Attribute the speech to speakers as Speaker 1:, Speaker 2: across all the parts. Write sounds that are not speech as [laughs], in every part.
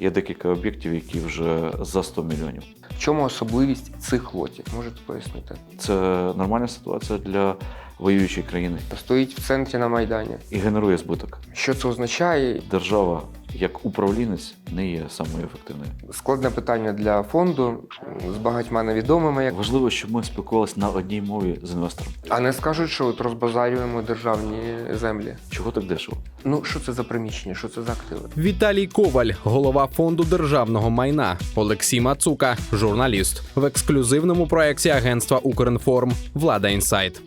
Speaker 1: Є декілька об'єктів, які вже за 100 мільйонів.
Speaker 2: В чому особливість цих лотів? Можете пояснити?
Speaker 1: Це нормальна ситуація для воюючої країни
Speaker 2: Стоїть в центрі на Майдані.
Speaker 1: і генерує збиток.
Speaker 2: Що це означає?
Speaker 1: Держава як управлінець не є самою ефективною.
Speaker 2: Складне питання для фонду з багатьма невідомими. Як...
Speaker 1: Важливо, щоб ми спілкувалися на одній мові з інвестором.
Speaker 2: А не скажуть, що от розбазарюємо державні землі.
Speaker 1: Чого так дешево?
Speaker 2: Ну що це за приміщення? Що це за активи?
Speaker 3: Віталій Коваль, голова фонду державного майна, Олексій Мацука, журналіст в ексклюзивному проєкті агентства Укрінформ Влада Інсайт.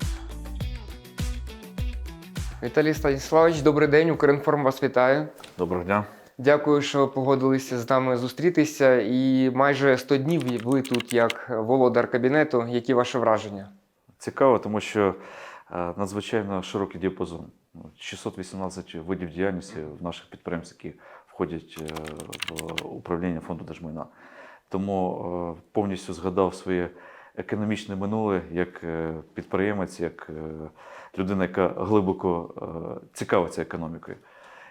Speaker 2: Віталій Станіславович, добрий день. Укрінформ вас вітає.
Speaker 1: Доброго дня.
Speaker 2: Дякую, що погодилися з нами зустрітися. І майже 100 днів ви тут як володар кабінету. Які ваші враження?
Speaker 1: Цікаво, тому що е, надзвичайно широкий діапазон. Ну, 618 видів діяльності в наших підприємств, які входять е, в управління фонду держмайна. Тому е, повністю згадав своє економічне минуле як е, підприємець, як людина, яка глибоко цікавиться економікою.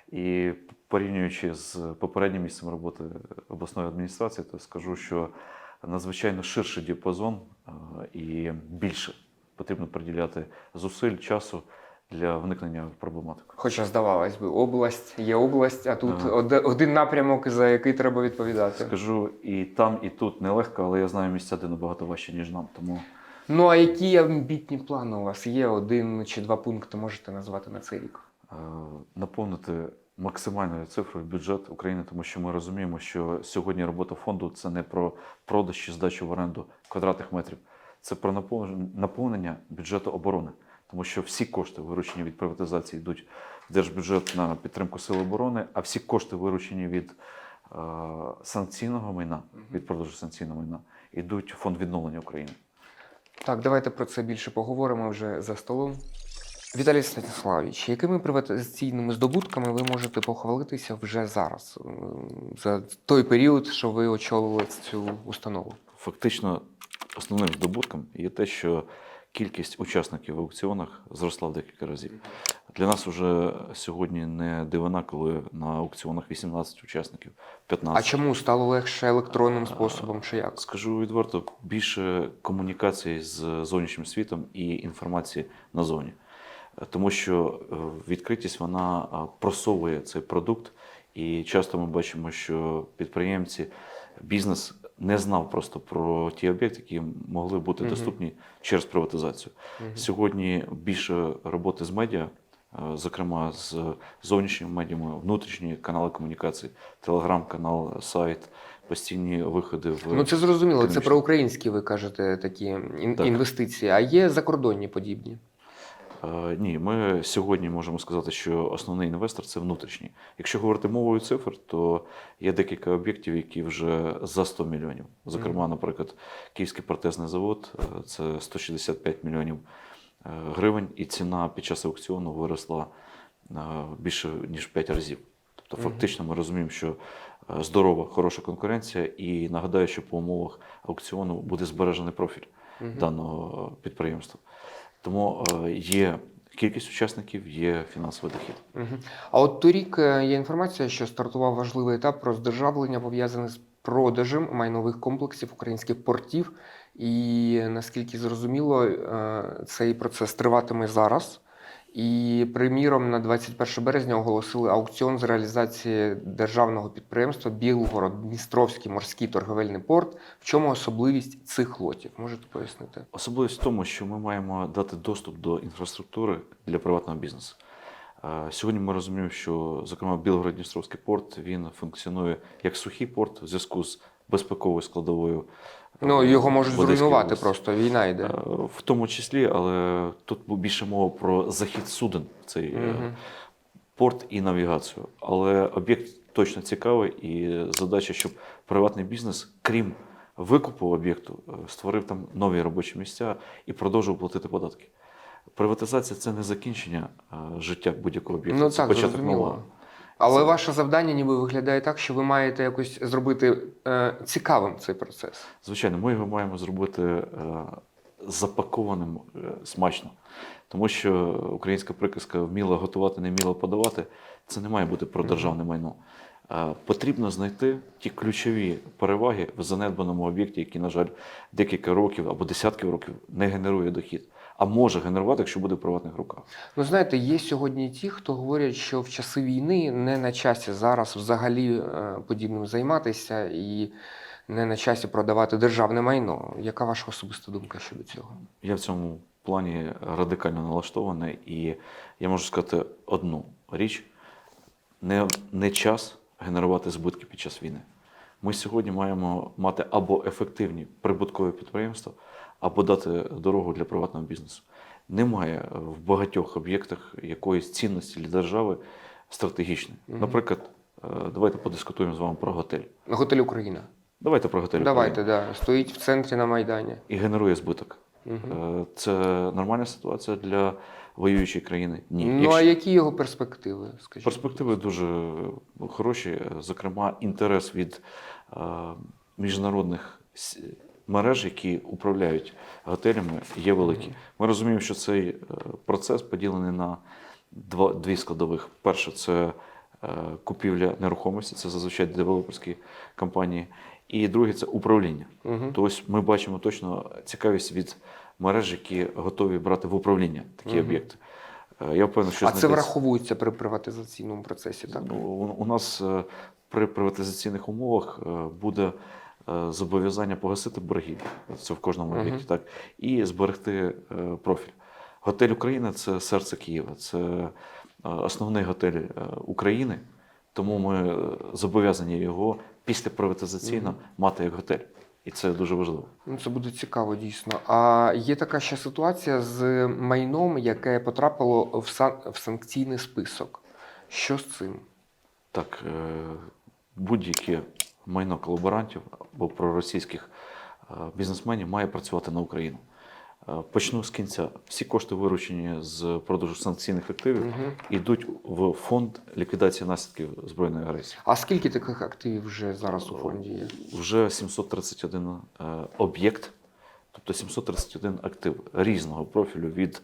Speaker 1: І порівнюючи з попереднім місцем роботи обласної адміністрації, то скажу, що надзвичайно ширший діапазон і більше потрібно приділяти зусиль, часу для вникнення в проблематику.
Speaker 2: Хоча здавалось би, область є область, а тут
Speaker 1: Ага.
Speaker 2: один напрямок, за який треба відповідати.
Speaker 1: Скажу і там, і тут нелегко, але я знаю місця, де набагато важче, ніж нам. Тому
Speaker 2: Ну а які амбітні плани у вас є? Один чи два пункти можете назвати на цей рік?
Speaker 1: е, наповнити максимальною цифрою бюджет України, тому що ми розуміємо, що сьогодні робота фонду це не про продаж чи здачу в оренду квадратних метрів, це про напов- наповнення бюджету оборони. Тому що всі кошти, виручені від приватизації, йдуть в держбюджет на підтримку сил оборони, а всі кошти, виручені від е, санкційного майна, від продажу санкційного майна, йдуть в фонд відновлення України.
Speaker 2: Так, давайте про це більше поговоримо вже за столом. Віталій Станіславович, якими приватизаційними здобутками ви можете похвалитися вже зараз, за той період, що ви очолили цю установу?
Speaker 1: Фактично, основним здобутком є те, що кількість учасників в аукціонах зросла в декілька разів. Для нас вже сьогодні не дивина, коли на аукціонах 18 учасників, 15.
Speaker 2: А чому стало легше електронним способом чи як?
Speaker 1: Скажу відверто, більше комунікації з зовнішнім світом і інформації назовні. Е, Тому що е, відкритість вона просовує цей продукт, і часто ми бачимо, що підприємці, бізнес не знав просто про ті об'єкти, які могли бути доступні через приватизацію. Сьогодні більше роботи з медіа, е, зокрема з зовнішніми медіями, внутрішні канали комунікації, телеграм-канал, сайт, постійні виходи в
Speaker 2: Ну це зрозуміло. Це про українські, ви кажете, такі ін-
Speaker 1: Так.
Speaker 2: інвестиції, а є закордонні подібні.
Speaker 1: Е, Ні, ми сьогодні можемо сказати, що основний інвестор це внутрішній. Якщо говорити мовою цифр, то є декілька об'єктів, які вже за 100 мільйонів. Зокрема, наприклад, Київський протезний завод це 165 мільйонів е, гривень, і ціна під час аукціону виросла е, більше ніж в 5 разів. Тобто, фактично, ми розуміємо, що здорова, хороша конкуренція, і нагадаю, що по умовах аукціону буде збережений профіль даного підприємства. Тому е, є кількість учасників, є фінансовий дохід.
Speaker 2: А от торік е, є інформація, що стартував важливий етап роздержавлення, пов'язаний з продажем майнових комплексів українських портів. І наскільки зрозуміло, е, цей процес триватиме зараз. І, приміром, на 21 березня оголосили аукціон з реалізації державного підприємства Білгород-Дністровський морський торговельний порт. В чому особливість цих лотів? Можете пояснити?
Speaker 1: Особливість в тому, що ми маємо дати доступ до інфраструктури для приватного бізнесу. Е, Сьогодні ми розуміємо, що, зокрема, Білгород-Дністровський порт він функціонує як сухий порт в зв'язку з безпековою складовою.
Speaker 2: Ну його можуть
Speaker 1: Одеській
Speaker 2: зруйнувати
Speaker 1: області.
Speaker 2: просто. Війна йде.
Speaker 1: Е, В тому числі, але тут більше мова про захід суден цей
Speaker 2: Мгм.
Speaker 1: порт і навігацію. Але об'єкт точно цікавий, і задача, щоб приватний бізнес, крім викупу об'єкту, е, створив там нові робочі місця і продовжував платити податки. Приватизація це не закінчення життя будь-якого об'єкту,
Speaker 2: Ну
Speaker 1: це
Speaker 2: так,
Speaker 1: початок
Speaker 2: зрозуміло.
Speaker 1: нового.
Speaker 2: Але
Speaker 1: Це-
Speaker 2: ваше завдання ніби виглядає так, що ви маєте якось зробити е, цікавим цей процес.
Speaker 1: Звичайно, ми його маємо зробити е, запакованим е, смачно. Тому що українська приказка вміла готувати, не вміла подавати. Це не має бути про державне майно. Е, Потрібно знайти ті ключові переваги в занедбаному об'єкті, який, на жаль, декілька років або десятків років не генерує дохід, а може генерувати, якщо буде в приватних руках.
Speaker 2: Ну, знаєте, є сьогодні ті, хто говорять, що в часи війни не на часі зараз взагалі е, подібним займатися і не на часі продавати державне майно. Яка ваша особиста думка щодо цього?
Speaker 1: Я в цьому плані радикально налаштований, і я можу сказати одну річ: не, не час генерувати збитки під час війни. Ми сьогодні маємо мати або ефективні прибуткові підприємства, або дати дорогу для приватного бізнесу. Немає в багатьох об'єктах якоїсь цінності для держави стратегічної. Наприклад, е, давайте подискутуємо з вами про готель.
Speaker 2: Готель Україна.
Speaker 1: Давайте про готель.
Speaker 2: Давайте, да. Стоїть в центрі на Майдані.
Speaker 1: І генерує збиток.
Speaker 2: Угу.
Speaker 1: Це нормальна ситуація для воюючої країни? Ні.
Speaker 2: Ну,
Speaker 1: Якщо-
Speaker 2: а які його перспективи? Скажіть?
Speaker 1: Перспективи дуже хороші. Зокрема, інтерес від е, міжнародних мереж, які управляють готелями, є великий. Ми розуміємо, що цей е, процес поділений на дві складових. Перше це е, купівля нерухомості, це зазвичай девелоперські компанії. І друге це управління.
Speaker 2: Угу.
Speaker 1: Тобто ми бачимо точно цікавість від мереж, які готові брати в управління такі
Speaker 2: Мгм.
Speaker 1: об'єкти. Е, Я впевнений, що
Speaker 2: А це враховується при приватизаційному процесі, так?
Speaker 1: Ну, у, у нас при приватизаційних умовах буде зобов'язання погасити борги. Це в кожному
Speaker 2: Мгм.
Speaker 1: об'єкті, так, і зберегти е, профіль. Готель Україна це серце Києва, це е, основний готель е, України, тому ми е, зобов'язані його після приватизаційно
Speaker 2: Мгм.
Speaker 1: мати як готель. І це дуже важливо.
Speaker 2: Ну, це буде цікаво, дійсно. А є така ще ситуація з майном, яке потрапило в, сан... в санкційний список. Що з цим?
Speaker 1: Так, е, будь-яке майно колаборантів або проросійських е, бізнесменів має працювати на Україну. Е, Почну з кінця. Всі кошти, виручені з продажу санкційних активів,
Speaker 2: Угу.
Speaker 1: йдуть в фонд ліквідації наслідків збройної агресії.
Speaker 2: А скільки таких активів вже зараз у фонді є?
Speaker 1: Вже 731 е, об'єкт, тобто 731 актив різного профілю від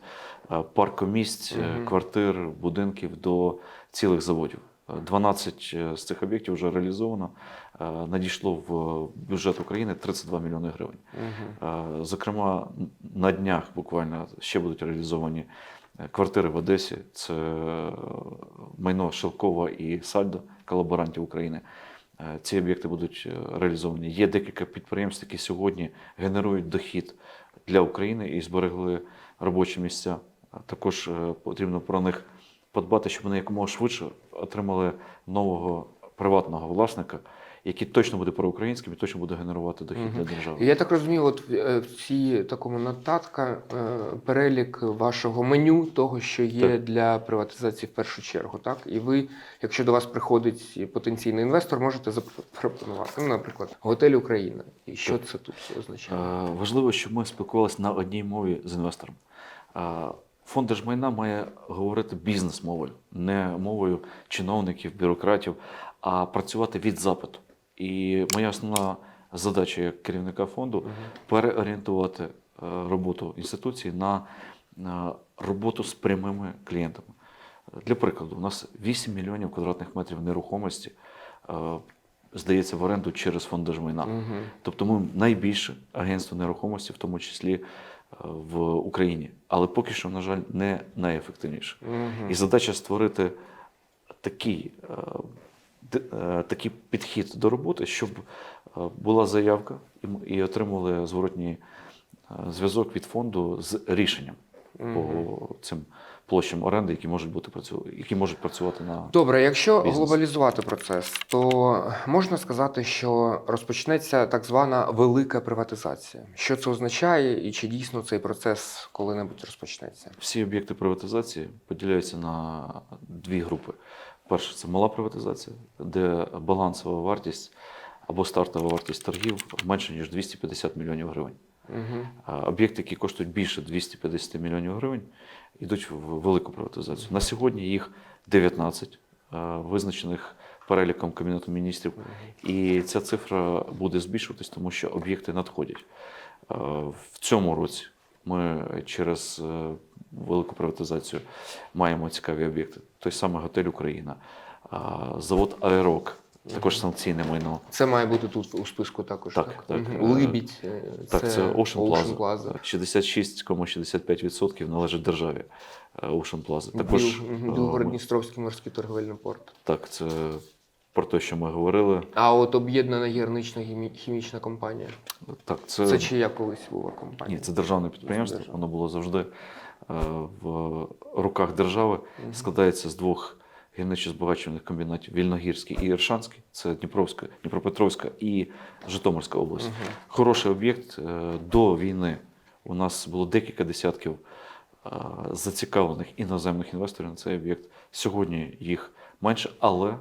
Speaker 1: паркомісць, е, квартир, будинків до цілих заводів. Е, 12 з цих об'єктів вже реалізовано. Е, Надійшло в бюджет України 32 мільйони гривень.
Speaker 2: Угу.
Speaker 1: Зокрема, на днях буквально ще будуть реалізовані е, квартири в Одесі. Це майно Шелкова і Сальдо, колаборантів України. Ці об'єкти будуть реалізовані. Є декілька підприємств, які сьогодні генерують дохід для України і зберегли робочі місця. Також потрібно про них подбати, щоб вони якомога швидше отримали нового приватного власника, який точно буде проукраїнським і точно буде генерувати дохід
Speaker 2: Мгм.
Speaker 1: для держави.
Speaker 2: Я так розумію, от в- е, цій такому нотатка е, перелік вашого меню, того, що є
Speaker 1: Так.
Speaker 2: для приватизації в першу чергу. Так? І ви, якщо до вас приходить потенційний інвестор, можете запропонувати. Ну, наприклад, готель Україна. І що це тут означає?
Speaker 1: Е, Важливо, щоб ми спілкувалися на одній мові з інвестором. Фонд держмайна має говорити бізнес-мовою, не мовою чиновників, бюрократів, а працювати від запиту. І моя основна задача як керівника фонду переорієнтувати е, роботу інституції на на роботу з прямими клієнтами. Для прикладу, у нас 8 мільйонів квадратних метрів нерухомості е, здається в оренду через фонд держмайна.
Speaker 2: Мгм.
Speaker 1: Тобто ми найбільше агентство нерухомості, в тому числі е, в Україні, але поки що, на жаль, не найефективніше.
Speaker 2: Мгм.
Speaker 1: І задача створити такий, е, е, такий підхід до роботи, щоб е, була заявка і отримали зворотній е, зв'язок від фонду з рішенням
Speaker 2: Мгм.
Speaker 1: по цим площам оренди, які можуть бути працю... які можуть працювати на
Speaker 2: Добре, якщо
Speaker 1: бізнес.
Speaker 2: глобалізувати процес, то можна сказати, що розпочнеться так звана велика приватизація. Що це означає, і чи дійсно цей процес коли-небудь розпочнеться?
Speaker 1: Всі об'єкти приватизації поділяються на дві групи. Перше це мала приватизація, де балансова вартість або стартова вартість торгів менше ніж 250 мільйонів гривень.
Speaker 2: Угу.
Speaker 1: Об'єкти, які коштують більше 250 мільйонів гривень, йдуть в велику приватизацію. На сьогодні їх 19, е, визначених переліком Кабінету міністрів. І ця цифра буде збільшуватись, тому що об'єкти надходять. В цьому році ми через е, велику приватизацію маємо цікаві об'єкти. Той самий готель Україна, завод Аерок, також санкційне майно.
Speaker 2: Це має бути тут у списку також.
Speaker 1: Так, так.
Speaker 2: Мгм. Либідь. е,
Speaker 1: Так, це Ocean Plaza.
Speaker 2: Plaza.
Speaker 1: 66,65% належить державі е, Ocean Plaza. Також е,
Speaker 2: Білгород-Дністровський морський торговельний порт.
Speaker 1: так, це про те, що ми говорили.
Speaker 2: А от об'єднана гірнична хімічна компанія.
Speaker 1: Так, це,
Speaker 2: Це чия колись була компанія?
Speaker 1: ні, це державне підприємство.
Speaker 2: державне.
Speaker 1: Воно було завжди в руках держави. Складається з двох гірничо-збагачувальних комбінатів: Вільногірський і Іршанський. Це Дніпровська, Дніпропетровська і Житомирська область.
Speaker 2: Мгм.
Speaker 1: Хороший об'єкт. Е, До війни у нас було декілька десятків е, зацікавлених іноземних інвесторів на цей об'єкт. Сьогодні їх менше, але е,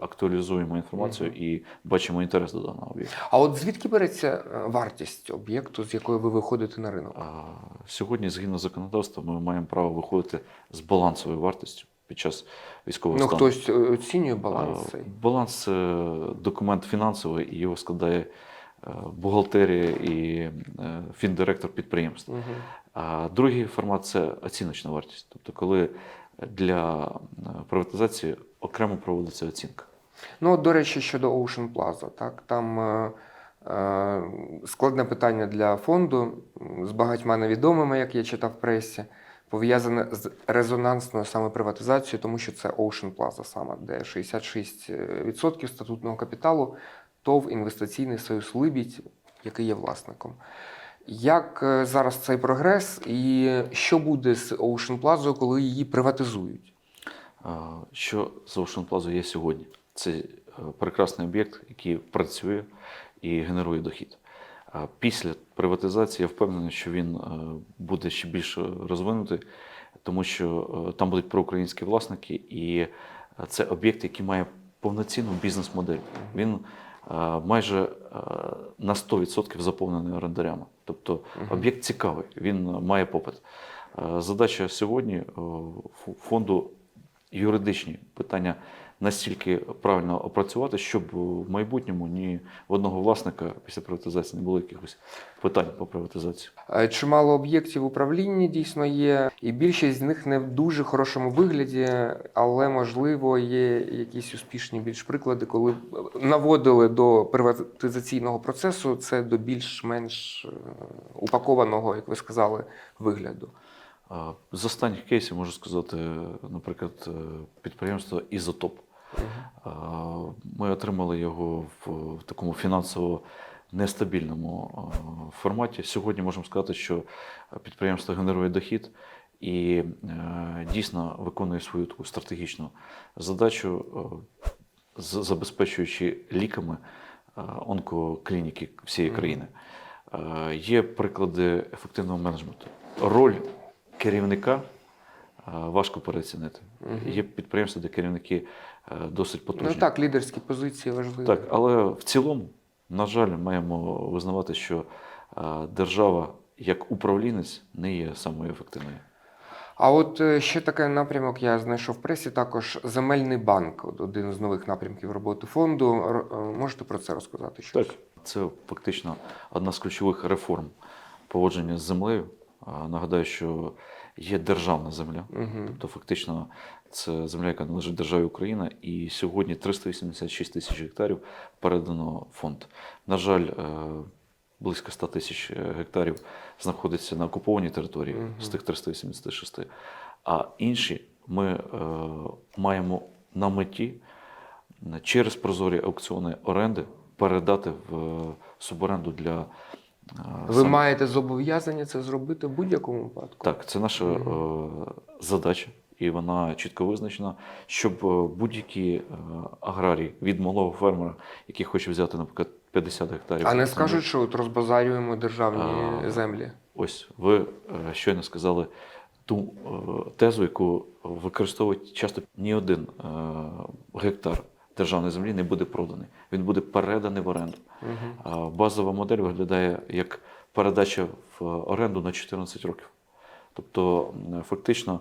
Speaker 1: актуалізуємо інформацію і бачимо інтерес до даного об'єкту.
Speaker 2: А от звідки береться е, вартість об'єкту, з якої ви виходите на ринок?
Speaker 1: А, Сьогодні, згідно законодавства, ми маємо право виходити з балансовою вартістю під час військового
Speaker 2: Ну,
Speaker 1: стану.
Speaker 2: хтось е, оцінює баланс
Speaker 1: А,
Speaker 2: цей.
Speaker 1: Баланс це документ фінансовий, і його складає е, бухгалтерія і е, фіндиректор підприємства.
Speaker 2: Мгм.
Speaker 1: А другий формат це оціночна вартість. Тобто, коли для е, приватизації окремо проводиться оцінка.
Speaker 2: Ну, до речі, щодо Ocean Plaza, так там е, е, складне питання для фонду з багатьма невідомими, як я читав в пресі, пов'язане з резонансною саме приватизацією, тому що це Ocean Plaza саме, де 66% статутного капіталу ТОВ інвестиційний союз Либідь, який є власником. Як е, зараз цей прогрес, і що буде з Ocean Plaza, коли її приватизують?
Speaker 1: Що з Ocean Plaza є сьогодні? Це е, прекрасний об'єкт, який працює і генерує дохід. Після приватизації я впевнений, що він е, буде ще більше розвинутий, тому що е, там будуть проукраїнські власники, і це об'єкт, який має повноцінну бізнес-модель. Він майже на 100% заповнений орендарями. Тобто об'єкт цікавий, він має попит. Задача сьогодні фонду юридичні питання настільки правильно опрацювати, щоб в майбутньому ні в одного власника після приватизації не було якихось питань по приватизації.
Speaker 2: Е, Чимало об'єктів управління дійсно є, і більшість з них не в дуже хорошому вигляді, але можливо є якісь успішні більш приклади, коли наводили до приватизаційного процесу це до більш-менш е, упакованого, як ви сказали, вигляду.
Speaker 1: З останніх кейсів можу сказати, наприклад, е, підприємство Ізотоп. Ми отримали його в, такому фінансово нестабільному форматі. Сьогодні можемо сказати, що підприємство генерує дохід і е, дійсно виконує свою таку стратегічну задачу, е, забезпечуючи ліками е, онкоклініки всієї країни. Е, Є приклади ефективного менеджменту. Роль керівника е, важко переоцінити.
Speaker 2: Мгм.
Speaker 1: Є підприємства, де керівники е, досить потужні.
Speaker 2: Ну так, лідерські позиції важливі.
Speaker 1: Так, але в цілому, на жаль, маємо визнавати, що е, держава як управлінець не є самою ефективною.
Speaker 2: А от ще такий напрямок я знайшов в пресі. Також земельний банк, один з нових напрямків роботи фонду. Можете про це розказати? Щось?
Speaker 1: Так, це фактично одна з ключових реформ поводження з землею. Нагадаю, що є державна земля,
Speaker 2: Угу.
Speaker 1: тобто фактично це земля, яка належить державі Україна, і сьогодні 386 тисяч гектарів передано фонд. На жаль, е, близько 100 тисяч гектарів знаходиться на окупованій території
Speaker 2: Мгм.
Speaker 1: з тих 386. А інші ми е, маємо на меті е, через прозорі аукціони оренди передати в суборенду для
Speaker 2: Ви
Speaker 1: сам-
Speaker 2: маєте зобов'язання це зробити в будь-якому випадку.
Speaker 1: так, це наша е, задача, і вона чітко визначена, щоб е, будь-які е, аграрії від малого фермера, який хоче взяти, наприклад, 50 гектарів.
Speaker 2: А не
Speaker 1: землі.
Speaker 2: скажуть, що от розбазарюємо державні
Speaker 1: А,
Speaker 2: землі.
Speaker 1: Ось ви е, щойно сказали ту е, тезу, яку використовують часто ні один е, гектар державної землі не буде проданий. Він буде переданий в оренду.
Speaker 2: Угу.
Speaker 1: Базова модель виглядає як передача в оренду на 14 років. Тобто, фактично,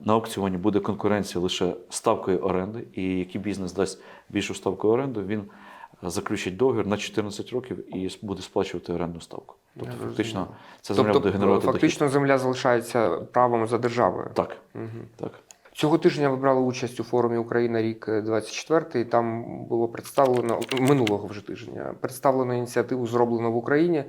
Speaker 1: на аукціоні буде конкуренція лише ставкою оренди, і який бізнес дасть більшу ставку оренди, він е, заключить договір на 14 років і буде сплачувати орендну ставку. Тобто,
Speaker 2: Я
Speaker 1: фактично, ця земля
Speaker 2: Тобто,
Speaker 1: буде генерувати
Speaker 2: фактично земля залишається правом за державою.
Speaker 1: Так,
Speaker 2: Угу.
Speaker 1: так.
Speaker 2: Цього тижня ви брали участь у форумі Україна рік 24 Там було представлено минулого вже тижня. Представлено ініціативу зроблено в Україні.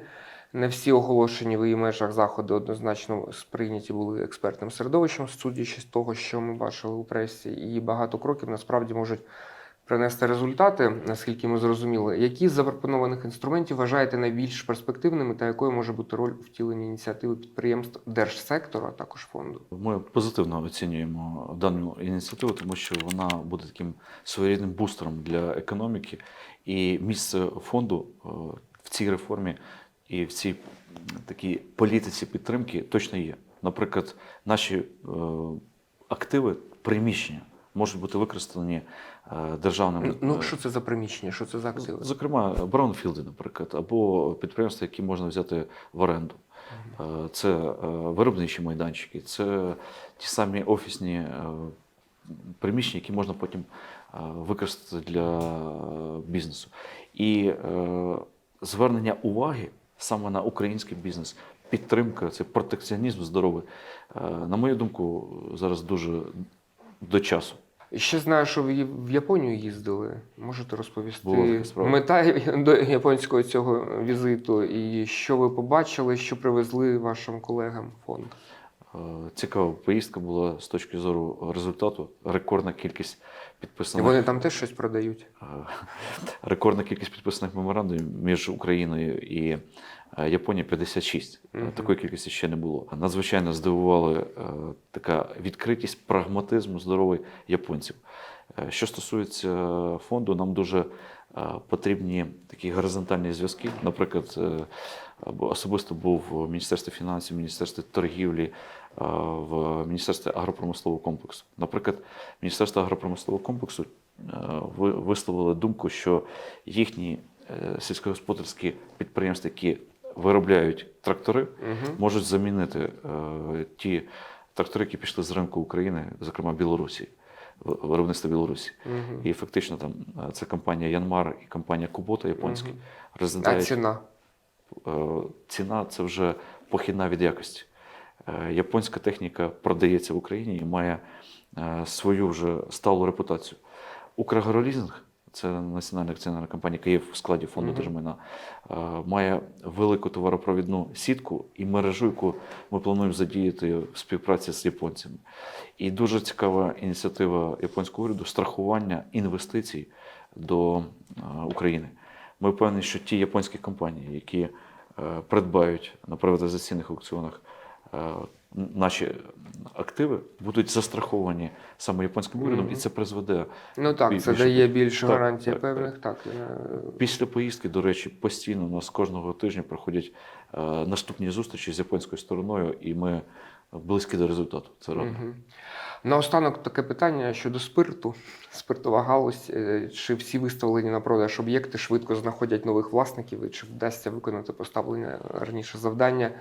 Speaker 2: Не всі оголошені в її межах заходи однозначно сприйняті були експертним середовищем, судячи з того, що ми бачили у пресі, і багато кроків насправді можуть принести результати, наскільки ми зрозуміли. Які з запропонованих інструментів вважаєте найбільш перспективними та якою може бути роль у втіленні ініціативи підприємств держсектору, а також фонду?
Speaker 1: Ми позитивно оцінюємо дану ініціативу, тому що вона буде таким своєрідним бустером для економіки, і місце фонду е, в цій реформі і в цій такій політиці підтримки точно є. Наприклад, наші е, активи, приміщення можуть бути використані е, державними.
Speaker 2: Ну,
Speaker 1: е,
Speaker 2: що це за приміщення, що це за активи?
Speaker 1: Зокрема, браунфілди, наприклад, або підприємства, які можна взяти в оренду. Е, Це виробничі майданчики, це ті самі офісні приміщення, які можна потім використати для бізнесу. І звернення уваги саме на український бізнес, підтримка, це протекціонізм здоровий. На мою думку, зараз дуже до часу.
Speaker 2: Ще знаю, що ви в Японію їздили. Можете розповісти мета [laughs] до японського цього візиту і що ви побачили, що привезли вашим колегам фонд?
Speaker 1: Е, Цікава поїздка була з точки зору результату. Рекордна кількість
Speaker 2: І вони там теж щось продають.
Speaker 1: е, рекордна кількість підписаних меморандумів між Україною і е, Японією 56. Е,
Speaker 2: Мгм.
Speaker 1: Такої кількості ще не було. Надзвичайно здивували е, така відкритість, прагматизм здоровий японців. Е, Що стосується фонду, нам дуже е, потрібні такі горизонтальні зв'язки. Наприклад, е, особисто був в Міністерстві фінансів, Міністерстві торгівлі, е, в Міністерстві агропромислового комплексу. Наприклад, Міністерство агропромислового комплексу е, ви- висловили думку, що їхні е, сільськогосподарські підприємства, які виробляють трактори,
Speaker 2: Угу.
Speaker 1: можуть замінити е, ті трактори, які пішли з ринку України, зокрема Білорусі, в- виробництва Білорусі.
Speaker 2: Угу.
Speaker 1: І фактично там це компанія Янмар і компанія Кубота японська
Speaker 2: Мгм. А ціна?
Speaker 1: ціна це вже похідна від якості. Е, Японська техніка продається в Україні і має е, свою вже сталу репутацію. Украгролізинг, це національна акціонерна компанія, яка є в складі фонду держмайна, е, має велику товаропровідну сітку і мережу, яку ми плануємо задіяти в співпраці з японцями. І дуже цікава ініціатива японського уряду страхування інвестицій до України. Ми впевнені, що ті японські компанії, які придбають на приватизаційних аукціонах наші активи, будуть застраховані саме японським урядом,
Speaker 2: Мгм.
Speaker 1: і це призведе
Speaker 2: Ну так,
Speaker 1: Бі-
Speaker 2: це дає більше
Speaker 1: так,
Speaker 2: гарантій
Speaker 1: так,
Speaker 2: певних. Так. е,
Speaker 1: Після поїздки, до речі, постійно у нас кожного тижня проходять е, наступні зустрічі з японською стороною, і ми близькі до результату. Це робимо.
Speaker 2: Мгм. Наостанок таке питання щодо спирту. Спиртова галузь. Е, Чи всі виставлені на продаж об'єкти швидко знаходять нових власників, і чи вдасться виконати поставлення раніше завдання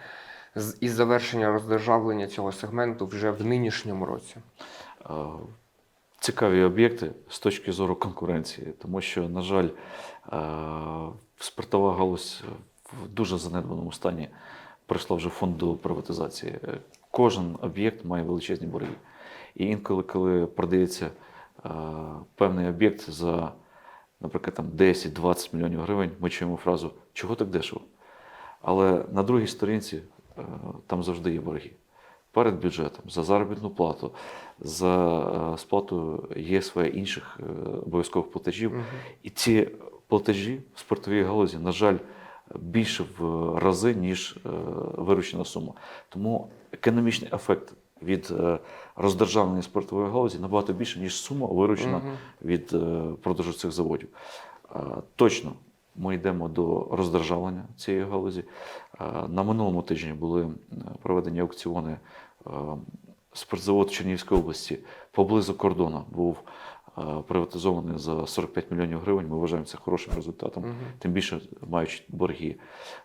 Speaker 2: із завершення роздержавлення цього сегменту вже в нинішньому році?
Speaker 1: Е, цікаві об'єкти з точки зору конкуренції, тому що, на жаль, е, спиртова галузь в дуже занедбаному стані прийшла вже в фонд до приватизації. Е, Кожен об'єкт має величезні борги. І інколи, коли продається певний об'єкт за, наприклад, там 10-20 мільйонів гривень, ми чуємо фразу чого так дешево? Але на другій сторінці там завжди є борги. Перед бюджетом, за заробітну плату, за е, сплату ЄСВ інших е, обов'язкових платежів.
Speaker 2: Мгм.
Speaker 1: І ці платежі в спортовій галузі, на жаль, більше в рази, ніж е, виручена сума. Тому економічний ефект від е, роздержавлення спортової галузі набагато більше, ніж сума виручена
Speaker 2: Мгм.
Speaker 1: від е, продажу цих заводів. Е, Точно ми йдемо до роздержавлення цієї галузі. Е, На минулому тижні були е, проведені аукціони. е, Спортзавод Чернігівської області поблизу кордону був приватизований за 45 мільйонів гривень. Ми вважаємо це хорошим результатом,
Speaker 2: Мгм.
Speaker 1: тим більше маючи борги.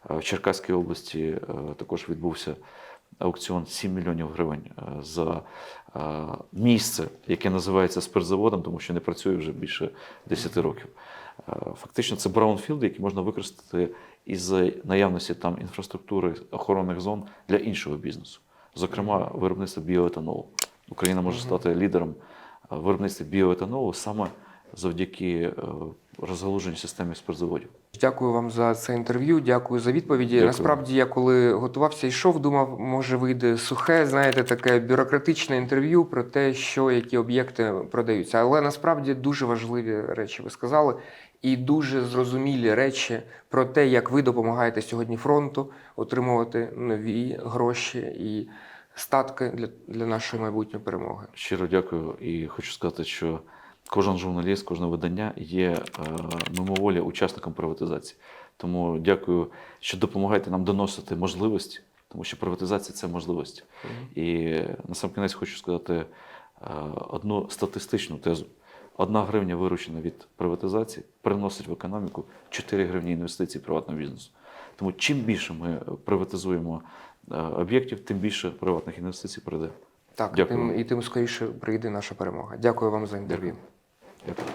Speaker 1: В Черкаській області також відбувся аукціон 7 мільйонів гривень за місце, яке називається спиртзаводом, тому що не працює вже більше 10 років. Е, Фактично, це браунфілди, які можна використати із наявності там інфраструктури охоронних зон для іншого бізнесу, зокрема виробництва біоетанолу. Україна може стати лідером виробництва біоетанолу саме завдяки е, розгалуженій системі спиртзаводів.
Speaker 2: Дякую вам за це інтерв'ю. Дякую за відповіді.
Speaker 1: Дякую.
Speaker 2: Насправді, я коли готувався, йшов, думав, може вийде сухе, знаєте, таке бюрократичне інтерв'ю про те, що які об'єкти продаються. Але насправді дуже важливі речі ви сказали, і дуже зрозумілі речі про те, як ви допомагаєте сьогодні фронту отримувати нові гроші і статки для, для нашої майбутньої перемоги.
Speaker 1: Щиро дякую і хочу сказати, що кожен журналіст, кожне видання є е, мимоволі учасником приватизації. Тому дякую, що допомагаєте нам доносити можливості, тому що приватизація це можливості. І на сам кінець хочу сказати е, одну статистичну тезу. Одна гривня виручена від приватизації приносить в економіку 4 гривні інвестицій приватного бізнесу. Тому чим більше ми приватизуємо е, об'єктів, тим більше приватних інвестицій прийде.
Speaker 2: Так,
Speaker 1: Дякую.
Speaker 2: тим, і тим скоріше прийде наша перемога. Дякую вам за інтерв'ю.
Speaker 1: Дякую.